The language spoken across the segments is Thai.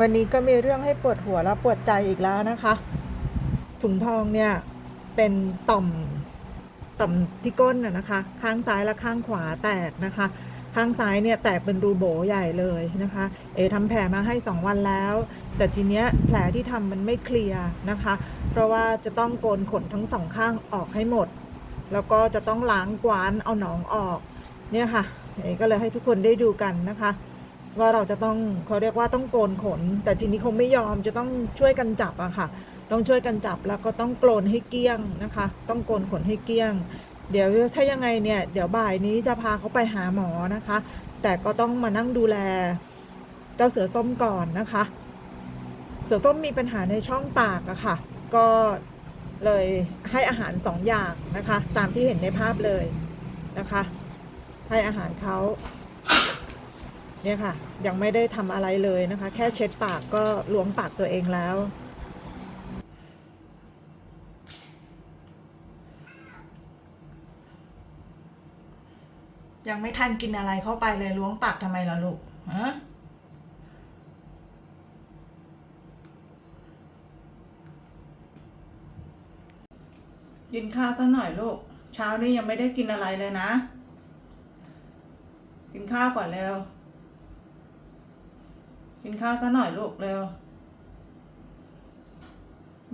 วันนี้ก็มีเรื่องให้ปวดหัวและปวดใจอีกแล้วนะคะ ถุงทองเนี่ยเป็นต่อมต่อมที่ก้นนะนะคะ ข้างซ้ายและข้างขวาแตกนะคะ ข้างซ้ายเนี่ยแตกเป็นรูโบใหญ่เลยนะคะ เอทำแผลมาให้ 2 วันแล้ว แต่ทีเนี้ยแผลที่ทำมันไม่เคลียร์นะคะ เพราะว่าจะต้องโกนขนทั้งสองข้างออกให้หมด แล้วก็จะต้องล้างกวานเอาหนองออกเนี่ยค่ะเอก็เลยให้ทุกคนได้ดูกันนะคะ ว่าเราจะต้องเขาเรียกว่าต้องโกนขน แต่ทีนี้คงไม่ยอมจะต้องช่วยกันจับอะค่ะ ต้องช่วยกันจับแล้วก็ต้องโกนให้เกลี้ยงนะคะ ต้องโกนขนให้เกลี้ยง เดี๋ยวถ้ายังไงเนี่ยเดี๋ยวบ่ายนี้จะพาเขาไปหาหมอนะคะ แต่ก็ต้องมานั่งดูแลเจ้าเสือส้มก่อนนะคะ เสือส้มมีปัญหาในช่องปากอะค่ะ ก็เลยให้อาหารสองอย่างนะคะ ตามที่เห็นในภาพเลยนะคะ ให้อาหารเขา เนี่ยค่ะ ยังไม่ได้ทำอะไรเลยนะคะ แค่เช็ดปากก็ล้วงปากตัวเองแล้วยังไม่ทันกินอะไรเข้าไปเลยล้วงปากทำไมล่ะลูกฮะกินข้าวซะหน่อยลูก เช้านี้ยังไม่ได้กินอะไรเลยนะ กินข้าวก่อนเร็ว กินข้าวซะหน่อยลูกเร็ว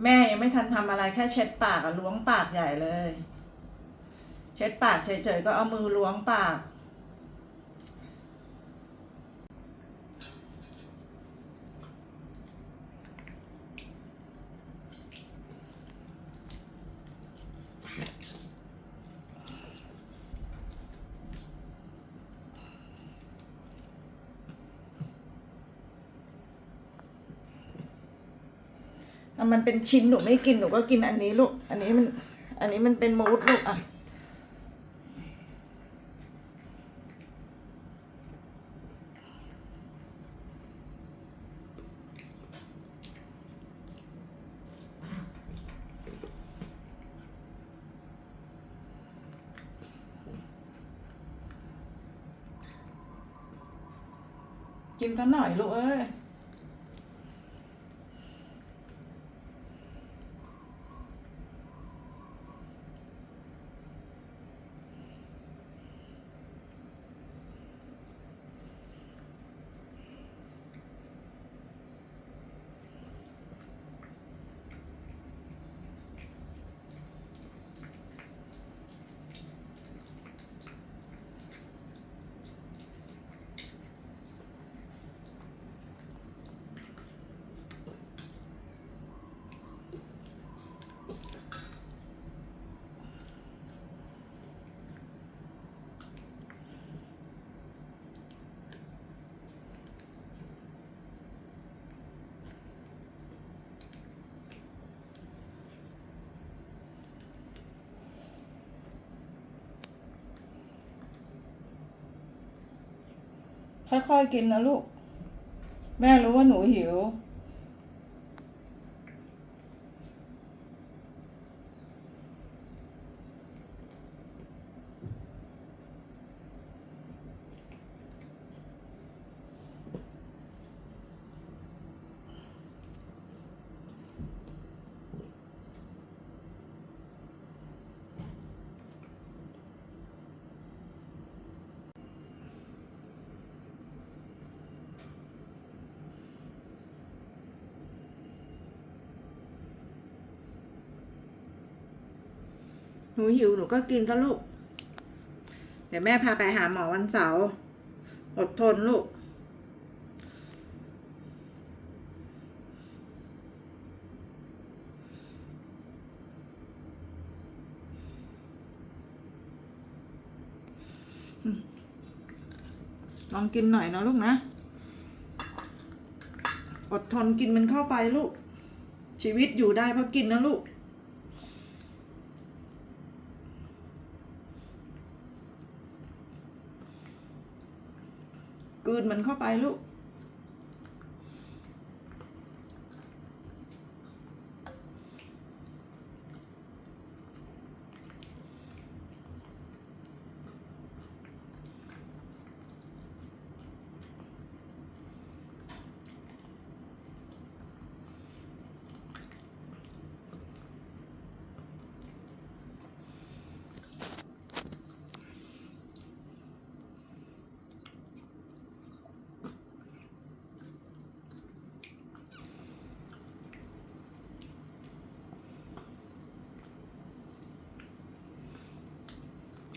แม่ยังไม่ทันทำอะไรแค่เช็ดปากอะล้วงปากใหญ่เลย เช็ดปากเฉยๆก็เอามือล้วงปาก มันเป็นชิ้นหนูไม่กินหนูก็กินอันนี้ลูก อันนี้มัน อันนี้มันเป็นมูสลูกอะ กินกันหน่อยลูกเอ้ย ค่อยๆกินนะลูก แม่รู้ว่าหนูหิว หนูหิวหนูก็กินก็ลูก เดี๋ยวแม่พาไปหาหมอวันเสาร์ อดทนลูก ลองกินหน่อยนะลูกนะ อดทนกินมันเข้าไปลูก ชีวิตอยู่ได้เพราะกินนะลูก กืนมันเข้าไปลูก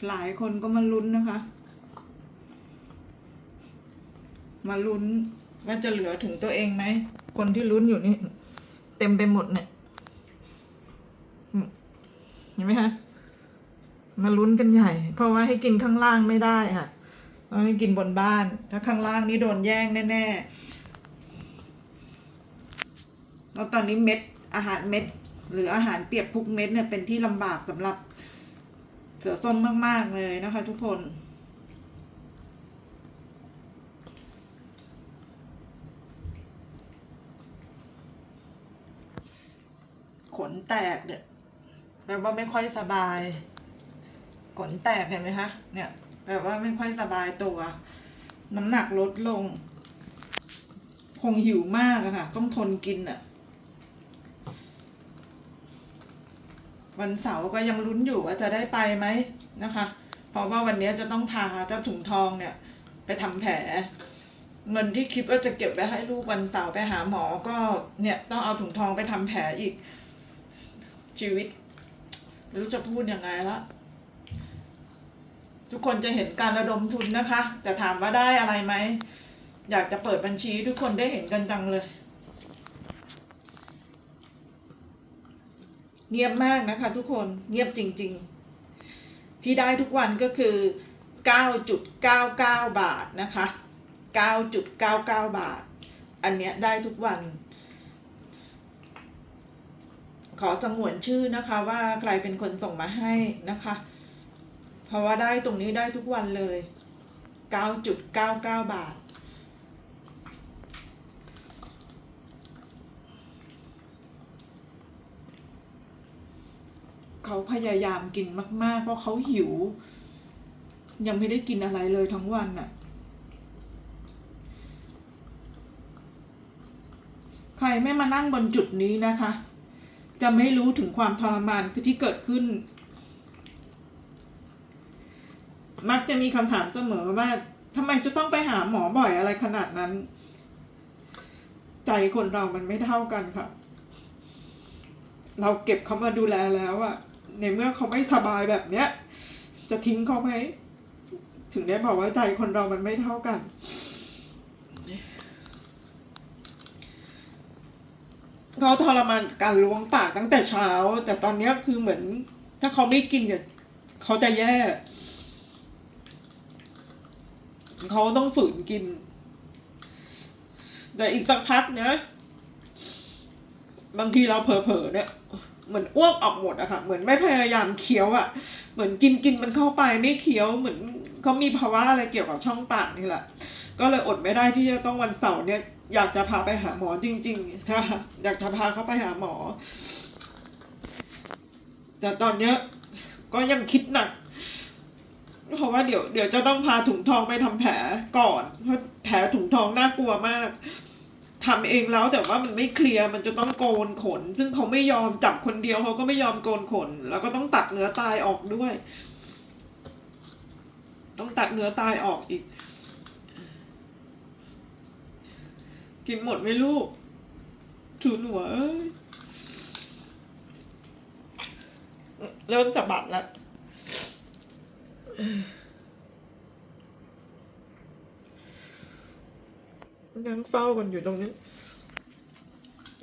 หลายคนก็มาลุ้นนะคะ มาลุ้นว่าจะเหลือถึงตัวเองไหมคนที่ลุ้นอยู่นี่เต็มไปหมดเนี่ยเห็นไหมคะมาลุ้นกันใหญ่ เพราะว่าให้กินข้างล่างไม่ได้ค่ะต้องให้กินบนบ้าน ถ้าข้างล่างนี่โดนแย่งแน่ๆแล้วตอนนี้เม็ดอาหารเม็ด หรืออาหารเปียกพุกเม็ดเนี่ยเป็นที่ลำบากสำหรับ สือส้มมาก ๆ เลยนะคะทุกคน ขนแตกเนี่ยแปลว่าไม่ค่อยสบาย ขนแตกเห็นไหมคะเนี่ยแปลว่าไม่ค่อยสบายตัว น้ำหนักลดลง คงหิวมากอะค่ะ ต้องทนกินอะ วันเสาร์ก็ยังลุ้นอยู่ว่าจะได้ไปไหมนะคะ เพราะว่าวันนี้จะต้องพาเจ้าถุงทองเนี่ยไปทำแผล เงินที่คิดว่าจะเก็บไว้ให้ลูกวันเสาร์ไปหาหมอก็เนี่ยต้องเอาถุงทองไปทำแผลอีกชีวิตไม่รู้จะพูดยังไงละทุกคนจะเห็นการระดมทุนนะคะ แต่ถามว่าได้อะไรไหม อยากจะเปิดบัญชีทุกคนได้เห็นกันจังเลย เงียบมากนะคะทุกคนเงียบจริง ๆ ที่ได้ทุกวันก็คือ 9.99 บาทนะคะ 9.99 บาท อันเนี้ยได้ทุกวัน ขอสงวนชื่อนะคะว่าใครเป็นคนส่งมาให้นะคะ เพราะว่าได้ตรงนี้ได้ทุกวันเลย 9.99 บาท เขาพยายามกินมากๆ เพราะเขาหิว ยังไม่ได้กินอะไรเลยทั้งวันน่ะ ใครไม่มานั่งบนจุดนี้นะคะ จะไม่รู้ถึงความทรมานที่เกิดขึ้น มักจะมีคำถามเสมอว่าทำไมจะต้องไปหาหมอบ่อยอะไรขนาดนั้น ใจคนเรามันไม่เท่ากันค่ะเราเก็บเขามาดูแลแล้วอะ ในเมื่อเขาไม่สบายแบบเนี้ย จะทิ้งเขาไหม ถึงได้บอกว่าใจคนเรามันไม่เท่ากัน เขาทรมานกับการล้วงปากตั้งแต่เช้า แต่ตอนเนี้ยคือเหมือน ถ้าเขาไม่กินเนี่ยเขาจะแย่ เขาต้องฝืนกิน แต่อีกสักพักเนี้ยบางทีเราเผลอๆเนี่ย เหมือนอ้วกออกหมดอะค่ะ เหมือนไม่พยายามเคี้ยวอะเหมือนกินกินมันเข้าไปไม่เคี้ยวเหมือนเขามีภาวะอะไรเกี่ยวกับช่องปากนี่แหละ ก็เลยอดไม่ได้ที่จะต้องวันเสาร์เนี่ยอยากจะพาไปหาหมอจริงๆค่ะอยากจะพาเขาไปหาหมอ แต่ตอนเนี้ยก็ยังคิดหนักเพราะว่าเดี๋ยวเดี๋ยวจะต้องพาถุงทองไปทำแผลก่อนเพราะแผลถุงทองน่ากลัวมาก ทำเองแล้วแต่ว่ามันไม่เคลียร์มันจะต้องโกนขน ซึ่งเขาไม่ยอมจับคนเดียวเขาก็ไม่ยอมโกนขน แล้วก็ต้องตัดเนื้อตายออกด้วย ต้องตัดเนื้อตายออกอีก กินหมดไหมลูกถูหนัวเอ้ยเริ่มจะบัดแล้ว นั่งเฝ้ากันอยู่ตรงนี้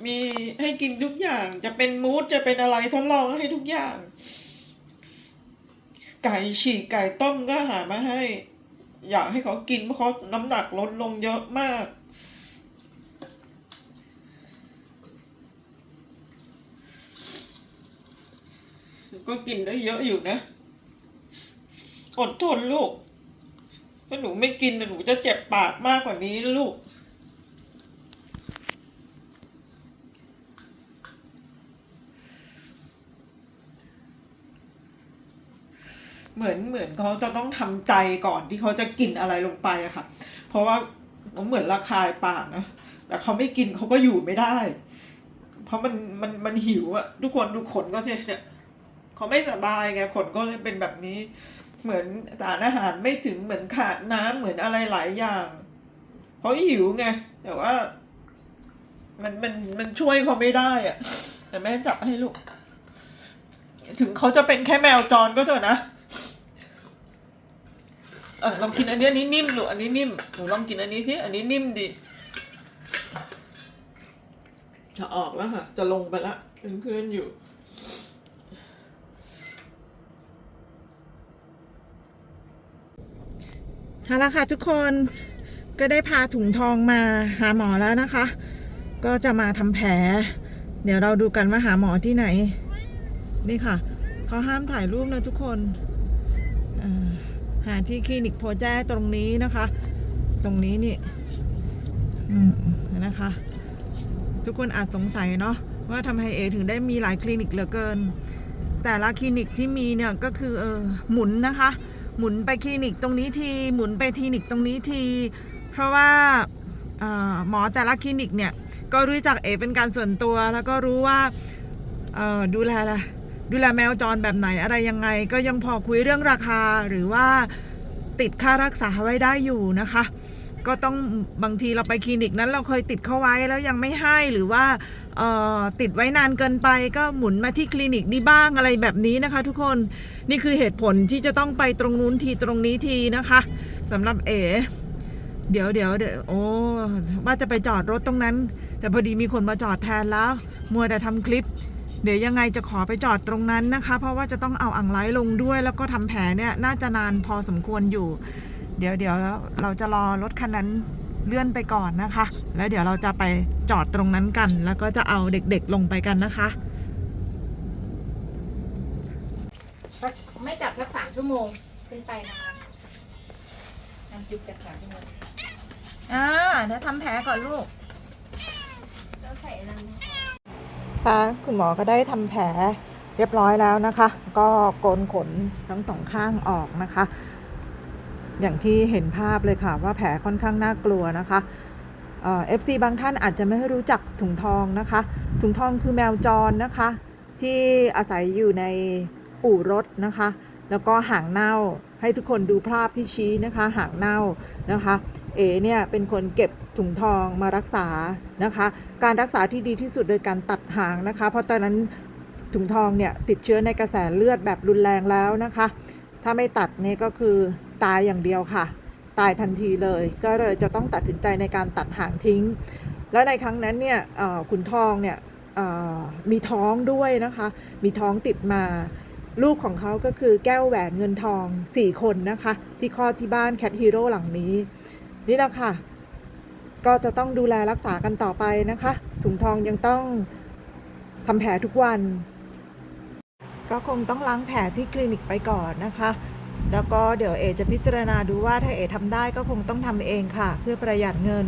มีให้กินทุกอย่าง จะเป็นมูสจะเป็นอะไรทดลองให้ทุกอย่าง ไก่ฉีกไก่ต้มก็หามาให้ อยากให้เขากินเพราะเขาน้ำหนักลดลงเยอะมาก ก็กินได้เยอะอยู่นะ อดทนลูกถ้าหนูไม่กินนะหนูจะเจ็บปากมากกว่านี้ลูก เหมือนเหมือนเขาจะต้องทำใจก่อนที่เขาจะกินอะไรลงไปอะค่ะ เพราะว่าเขาเหมือนระคายปากนะแต่เขาไม่กินเขาก็อยู่ไม่ได้ เพราะมันมันมันหิวอะทุกคนดูขนก็เนี่ยเขาไม่สบายไงขนก็เลยเป็นแบบนี้ เหมือนสารอาหารไม่ถึงเหมือนขาดน้ำเหมือนอะไรหลายอย่างเขาหิวไงแต่ว่า มันมันมันช่วยเขาไม่ได้อะแต่แม่จับให้ลูก ถึงเขาจะเป็นแค่แมวจรก็เถอะนะ อะลองกินอันนี้อันนี้นิ่มลูอันนี้นิ่มหนูลองกินอันนี้สิอันนี้นิ่มดิจะออกแล้วค่ะ จะลงไปละเป็นเพื่อนอยู่เอาละค่ะทุกคนก็ได้พาถุงทองมาหาหมอแล้วนะคะ ก็จะมาทำแผล เดี๋ยวเราดูกันว่าหาหมอที่ไหน นี่ค่ะ เขาห้ามถ่ายรูปนะทุกคนอ่อ หาที่คลินิกโพแจ้ตรงนี้นะคะ ตรงนี้นี่อืมนะคะ ทุกคนอาจสงสัยเนาะว่าทำไมเอถึงได้มีหลายคลินิกเหลือเกิน แต่ละคลินิกที่มีเนี่ยก็คือเออหมุนนะคะ หมุนไปคลินิกตรงนี้ทีหมุนไปคลินิกตรงนี้ที เพราะว่าหมอแต่ละคลินิกเนี่ยก็รู้จักเอเป็นการส่วนตัวแล้วก็รู้ว่าดูแลละ ดูแลแมวจรแบบไหนอะไรยังไง ก็ยังพอคุยเรื่องราคาหรือว่าติดค่ารักษาไว้ได้อยู่นะคะ ก็ต้องบางทีเราไปคลินิกนั้นเราเคยติดเข้าไว้แล้วยังไม่ให้หรือว่าติดไว้นานเกินไปก็หมุนมาที่คลินิกนี้บ้างอะไรแบบนี้นะคะ ทุกคนนี่คือเหตุผลที่จะต้องไปตรงนู้นทีตรงนี้ทีนะคะสำหรับเอ๋เดี๋ยวเดี๋ยวเดี๋ยวโอ้ว่าจะไปจอดรถตรงนั้น แต่พอดีมีคนมาจอดแทนแล้ว มัวแต่ทำคลิป เดี๋ยวยังไงจะขอไปจอดตรงนั้นนะคะ เพราะว่าจะต้องเอาอ่างไลท์ลงด้วย แล้วก็ทำแผลเนี่ยน่าจะนานพอสมควรอยู่ เดี๋ยวเดี๋ยวเราจะรอรถคันนั้นเลื่อนไปก่อนนะคะ แล้วเดี๋ยวเราจะไปจอดตรงนั้นกัน แล้วก็จะเอาเด็กๆลงไปกันนะคะไม่จับสักสามชั่วโมงขึ้นไปนะคะน้ำจุ๊บจากสามชั่วโมงอ่าเดี๋ยวทำแผลก่อนลูกแล้วใส่อะ คะ คุณหมอก็ได้ทำแผลเรียบร้อยแล้วนะคะ ก็โกนขนทั้งสองข้างออกนะคะ อย่างที่เห็นภาพเลยค่ะว่าแผลค่อนข้างน่ากลัวนะคะเอฟซีบางท่านอาจจะไม่รู้จักถุงทองนะคะ ถุงทองคือแมวจรนะคะ ที่อาศัยอยู่ในอู่รถนะคะ แล้วก็หางเน่า ให้ทุกคนดูภาพที่ชี้นะคะหางเน่านะคะ เอเนี่ยเป็นคนเก็บถุงทองมารักษานะคะ การรักษาที่ดีที่สุดโดยการตัดหางนะคะ เพราะตอนนั้นถุงทองเนี่ยติดเชื้อในกระแสเลือดแบบรุนแรงแล้วนะคะ ถ้าไม่ตัดเนี่ยก็คือตายอย่างเดียวค่ะ ตายทันทีเลย ก็เลยจะต้องตัดสินใจในการตัดหางทิ้ง แล้วในครั้งนั้นเนี่ยขุนทองเนี่ยมีท้องด้วยนะคะ มีท้องติดมา ลูกของเขาก็คือแก้วแหวนเงินทอง 4 คนนะคะ ที่คลอดที่บ้านแคทฮีโร่หลังนี้ นี่แหละค่ะ ก็จะต้องดูแลรักษากันต่อไปนะคะ ถุงทองยังต้องทำแผลทุกวัน ก็คงต้องล้างแผลที่คลินิกไปก่อนนะคะ แล้วก็เดี๋ยวเอจะพิจารณาดูว่าถ้าเอทำได้ก็คงต้องทำเองค่ะ เพื่อประหยัดเงิน